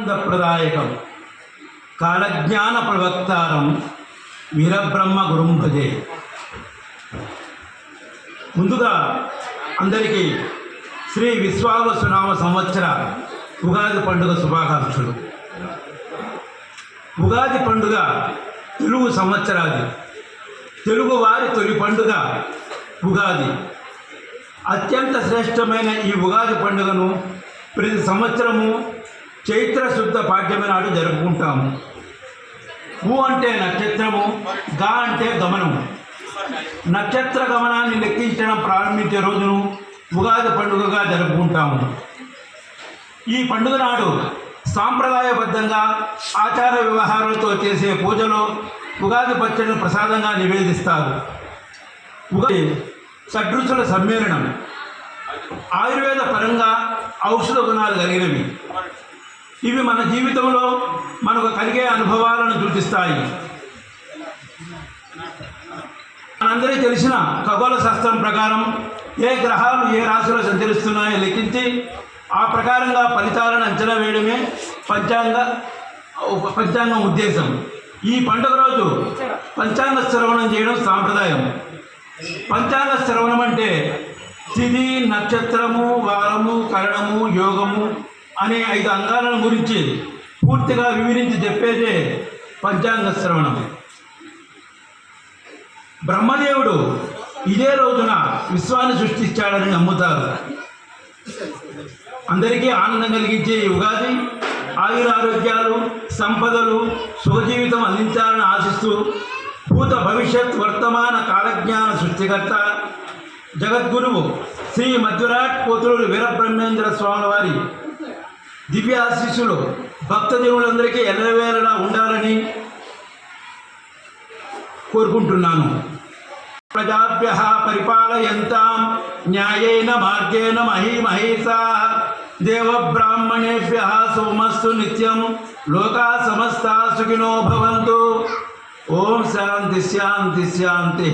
ఆనందప్రదాయకం. కాలజ్ఞాన ప్రవక్తారం వీరబ్రహ్మ గురుం భజే ముందుగా అందరికీ శ్రీ విశ్వావసునామ సంవత్సర ఉగాది పండుగ శుభాకాంక్షలు. ఉగాది పండుగ తెలుగు సంవత్సరాది. తెలుగు వారి తొలి పండుగ ఉగాది. అత్యంత శ్రేష్టమైన ఈ ఉగాది పండుగను ప్రతి సంవత్సరము చైత్ర శుద్ధ పాఠ్యమి నాడు జరుపుకుంటాము. ఊ అంటే నక్షత్రము గా అంటే గమనము. నక్షత్ర గమనాన్ని లెక్కించడం ప్రారంభించే రోజును ఉగాది పండుగగా జరుపుకుంటాము. ఈ పండుగ నాడు సాంప్రదాయబద్ధంగా ఆచార వ్యవహారాలతో చేసే పూజలో ఉగాది పచ్చడిని ప్రసాదంగా నివేదిస్తారు. ఉగాది షడ్రుచుల సమ్మేళనం. ఆయుర్వేద పరంగా ఔషధ గుణాలు కలిగినవి. ఇవి మన జీవితంలో మనకు కలిగే అనుభవాలను సూచిస్తాయి మనందరికీ తెలిసిన ఖగోళ శాస్త్రం ప్రకారం ఏ గ్రహాలు ఏ రాశిలో సంచరిస్తున్నాయో లెక్కించి ఆ ప్రకారంగా ఫలితాలను అంచనా వేయడమే పంచాంగ పంచాంగం ఉద్దేశం. ఈ పండుగ రోజు పంచాంగ శ్రవణం చేయడం సాంప్రదాయం. పంచాంగ శ్రవణం అంటే తిథి నక్షత్రము వారము కరణము యోగము అనే ఐదు అంగాలను గురించి పూర్తిగా వివరించి చెప్పేదే పంచాంగ శ్రవణం. బ్రహ్మదేవుడు ఇదే రోజున విశ్వాన్ని సృష్టించాడని నమ్ముతారు. అందరికీ ఆనందం కలిగించే యుగాది ఉగాది ఆయురారోగ్యాలు సంపదలు సుఖజీవితం అందించాలని ఆశిస్తూ భూత భవిష్యత్ వర్తమాన కాలజ్ఞాన సృష్టికర్త జగద్గురువు శ్రీ మధ్యరాట్ పోతులూరు వీరబ్రహ్మేంద్ర స్వామి వారి దివ్య ఆశీస్సులు భక్తజనులందరికీ ఎల్లవేళలా ఉండాలని కోరుకుంటున్నాను. ప్రజాభ్య పరిపాలయంతాం న్యాయేన మార్గేణ మహీమహేసా దేవబ్రాహ్మణేభ్య సోమస్సు నిత్యం లోకా సమస్త సుఖినో భవంతు. ఓం శాంతి శాంతి శాంతి.